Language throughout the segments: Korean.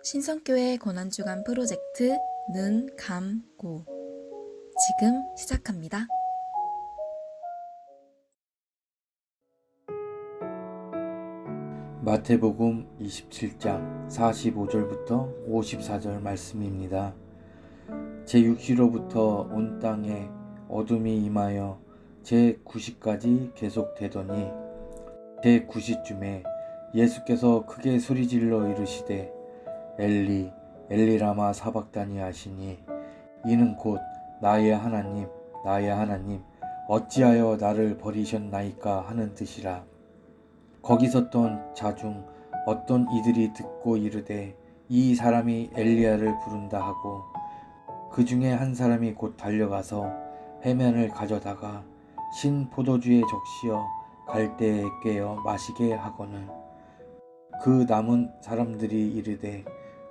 신성교회 고난주간 프로젝트 눈, 감, 고 지금 시작합니다. 마태복음 27장 45절부터 54절 말씀입니다. 제6시로부터 온 땅에 어둠이 임하여 제9시까지 계속되더니 제9시쯤에 예수께서 크게 소리질러 이르시되 엘리 엘리라마 사박다니 하시니 이는 곧 나의 하나님 나의 하나님 어찌하여 나를 버리셨나이까 하는 뜻이라. 거기 섰던 자중 어떤 이들이 듣고 이르되 이 사람이 엘리야를 부른다 하고 그 중에 한 사람이 곧 달려가서 해면을 가져다가 신 포도주에 적시어 갈대에 깨어 마시게 하거늘. 그 남은 사람들이 이르되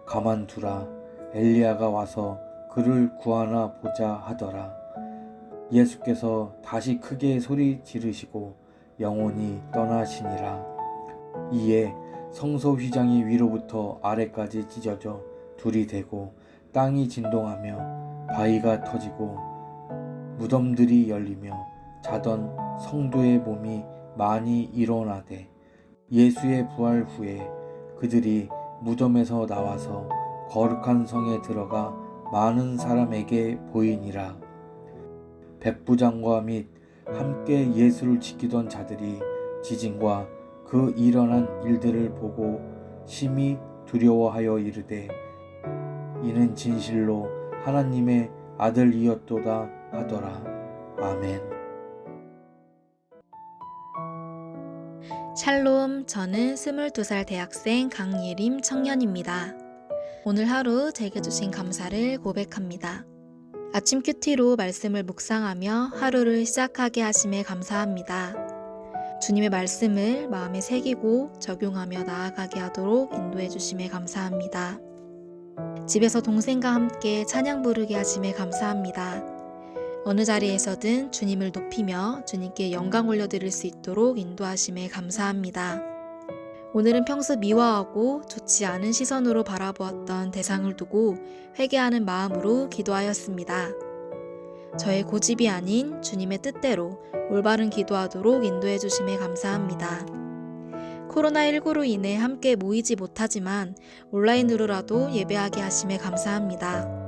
가만두라 엘리야가 와서 그를 구하나 보자 하더라 예수께서 다시 크게 소리 지르시고 영혼이 떠나시니라. 이에 성소 휘장이 위로부터 아래까지 찢어져 둘이 되고 땅이 진동하며 바위가 터지고 무덤들이 열리며 자던 성도의 몸이 많이 일어나되 예수의 부활 후에 그들이 무덤에서 나와서 거룩한 성에 들어가 많은 사람에게 보이니라. 백부장과 및 함께 예수를 지키던 자들이 지진과 그 일어난 일들을 보고 심히 두려워하여 이르되 이는 진실로 하나님의 아들이었도다 하더라. 아멘. 샬롬, 저는 22살 대학생 강예림 청년입니다. 오늘 하루 제게 주신 감사를 고백합니다. 아침 큐티로 말씀을 묵상하며 하루를 시작하게 하심에 감사합니다. 주님의 말씀을 마음에 새기고 적용하며 나아가게 하도록 인도해 주심에 감사합니다. 집에서 동생과 함께 찬양 부르게 하심에 감사합니다. 어느 자리에서든 주님을 높이며 주님께 영광 올려드릴 수 있도록 인도하심에 감사합니다. 오늘은 평소 미워하고 좋지 않은 시선으로 바라보았던 대상을 두고 회개하는 마음으로 기도하였습니다. 저의 고집이 아닌 주님의 뜻대로 올바른 기도하도록 인도해 주심에 감사합니다. 코로나19로 인해 함께 모이지 못하지만 온라인으로라도 예배하게 하심에 감사합니다.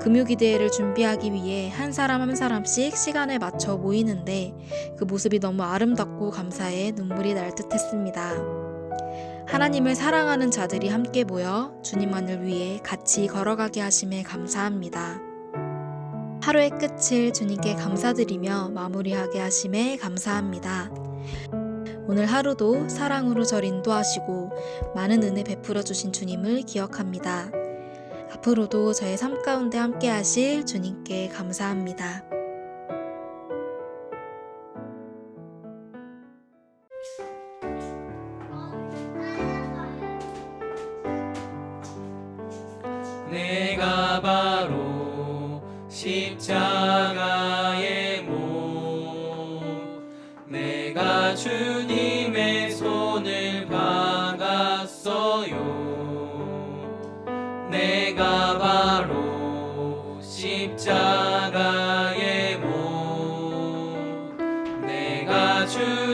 금요기대회를 준비하기 위해 한 사람 한 사람씩 시간을 맞춰 모이는데 그 모습이 너무 아름답고 감사해 눈물이 날 듯했습니다. 하나님을 사랑하는 자들이 함께 모여 주님만을 위해 같이 걸어가게 하심에 감사합니다. 하루의 끝을 주님께 감사드리며 마무리하게 하심에 감사합니다. 오늘 하루도 사랑으로 절 인도하시고 많은 은혜 베풀어 주신 주님을 기억합니다. 앞으로도 저의 삶 가운데 함께 하실 주님께 감사합니다. 내가 바로 십자가의 몸 내가 주님 십자가의 몸 내가 주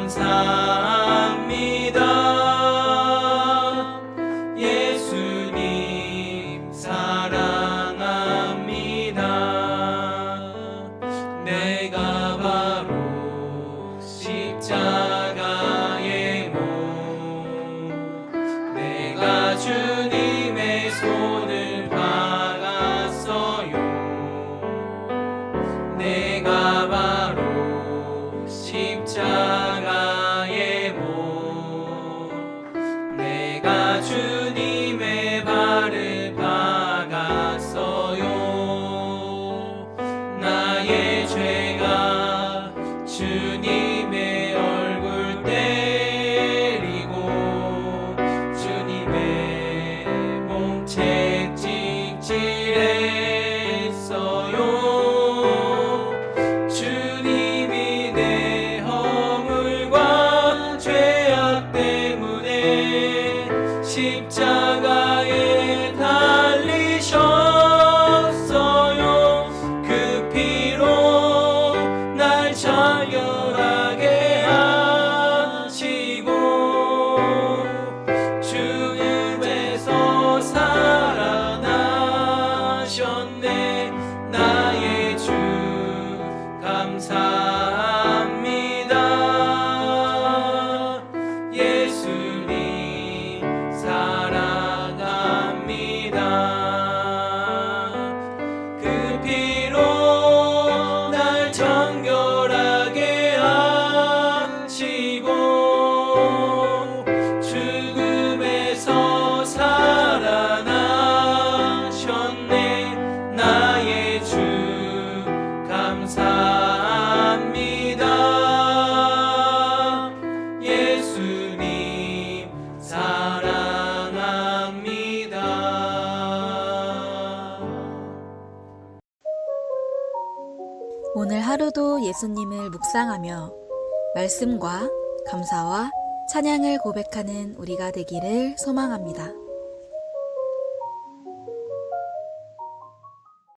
감사 십자가 오늘 하루도 예수님을 묵상하며 말씀과 감사와 찬양을 고백하는 우리가 되기를 소망합니다.